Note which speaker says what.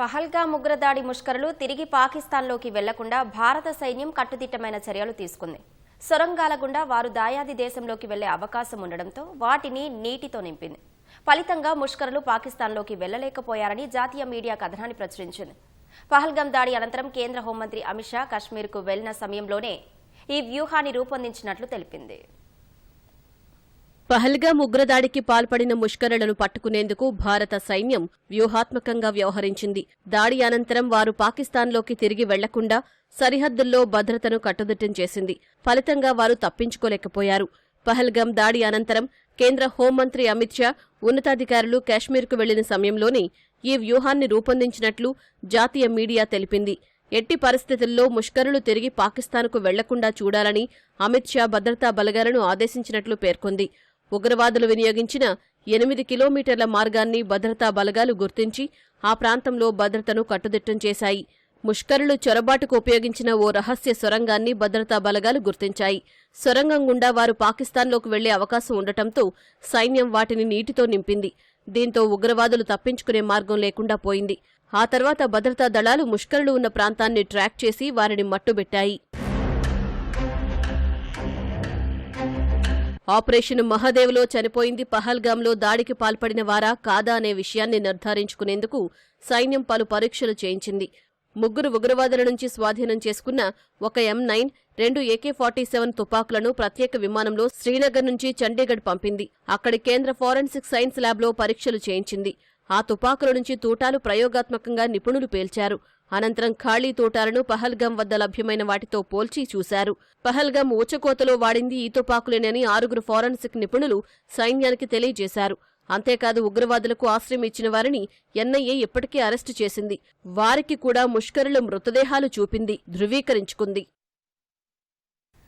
Speaker 1: పహల్గా ఉగ్రదాడి ముష్కరులు తిరిగి పాకిస్తాన్లోకి వెళ్ళకుండా భారత సైన్యం కట్టుదిట్టమైన చర్యలు తీసుకుంది. సొరంగాల గుండా వారు దాయాది దేశంలోకి వెళ్ళే అవకాశం ఉండడంతో వాటిని నీటితో నింపింది. ఫలితంగా ముష్కరులు పాకిస్తాన్లోకి వెళ్ళలేకపోయారని జాతీయ మీడియా కథనాన్ని ప్రచురించింది. పహల్గాం దాడి అనంతరం కేంద్ర హోంమంత్రి అమిత్ షా కశ్మీర్కు వెళ్ళిన సమయంలోనే ఈ వ్యూహాన్ని రూపొందించినట్లు తెలిపింది.
Speaker 2: పహల్గాం ఉగ్రదాడికి పాల్పడిన ముష్కరులను పట్టుకునేందుకు భారత సైన్యం వ్యూహాత్మకంగా వ్యవహరించింది. దాడి అనంతరం వారు పాకిస్తాన్లోకి తిరిగి వెళ్ళకుండా సరిహద్దుల్లో భద్రతను కట్టుదిట్టం చేసింది. ఫలితంగా వారు తప్పించుకోలేకపోయారు. పహల్గం దాడి అనంతరం కేంద్ర హోంమంత్రి అమిత్ షా ఉన్నతాధికారులు కాశ్మీర్కు వెళ్ళిన సమయంలోనే ఈ వ్యూహాన్ని రూపొందించినట్లు జాతీయ మీడియా తెలిపింది. ఎట్టి పరిస్థితుల్లో ముష్కరులు తిరిగి పాకిస్తాన్కు వెళ్ళకుండా చూడాలని అమిత్ షా భద్రతా బలగాలను ఆదేశించినట్లు పేర్కొంది. ఉగ్రవాదులు వినియోగించిన ఎనిమిది కిలోమీటర్ల మార్గాన్ని భద్రతా బలగాలు గుర్తించి ఆ ప్రాంతంలో భద్రతను కట్టుదిట్టం చేశాయి. ముష్కరులు చొరబాటుకు ఉపయోగించిన ఓ రహస్య సొరంగాన్ని భద్రతా బలగాలు గుర్తించాయి. సొరంగం గుండా వారు పాకిస్తాన్లోకి వెళ్ళే అవకాశం ఉండటంతో సైన్యం వాటిని నీటితో నింపింది. దీంతో ఉగ్రవాదులు తప్పించుకునే మార్గం లేకుండా పోయింది. ఆ తర్వాత భద్రతా దళాలు ముష్కరులు ఉన్న ప్రాంతాన్ని ట్రాక్ చేసి వారిని మట్టుబెట్టాయి. ఆపరేషన్ మహాదేవ్లో చనిపోయింది పహల్గామ్లో దాడికి పాల్పడిన వారా కాదా అనే విషయాన్ని నిర్ధారించుకునేందుకు సైన్యం పలు పరీక్షలు చేయించింది. ముగ్గురు ఉగ్రవాదుల నుంచి స్వాధీనం చేసుకున్న ఒక ఎం నైన్ రెండు ఏకే ఫార్టీ సెవెన్ తుపాకులను ప్రత్యేక విమానంలో శ్రీనగర్ నుంచి చండీగఢ్ పంపింది. అక్కడి కేంద్ర ఫారెన్సిక్ సైన్స్ ల్యాబ్లో పరీక్షలు చేయించింది. ఆ తుపాకుల నుంచి తూటాలు ప్రయోగాత్మకంగా నిపుణులు పేల్చారు. అనంతరం ఖాళీ తోటాలను పహల్గం వద్ద లభ్యమైన వాటితో పోల్చి చూశారు. పహల్గం ఊచకోతలో వాడింది ఈ తుపాకులేనని ఆరుగురు ఫారెన్సిక్ నిపుణులు సైన్యానికి తెలియజేశారు. అంతేకాదు ఉగ్రవాదులకు ఆశ్రయం ఇచ్చిన వారిని ఎన్ఐఏ ఇప్పటికే అరెస్టు చేసింది. వారికి కూడా ముష్కరుల మృతదేహాలు చూపింది ధృవీకరించుకుంది.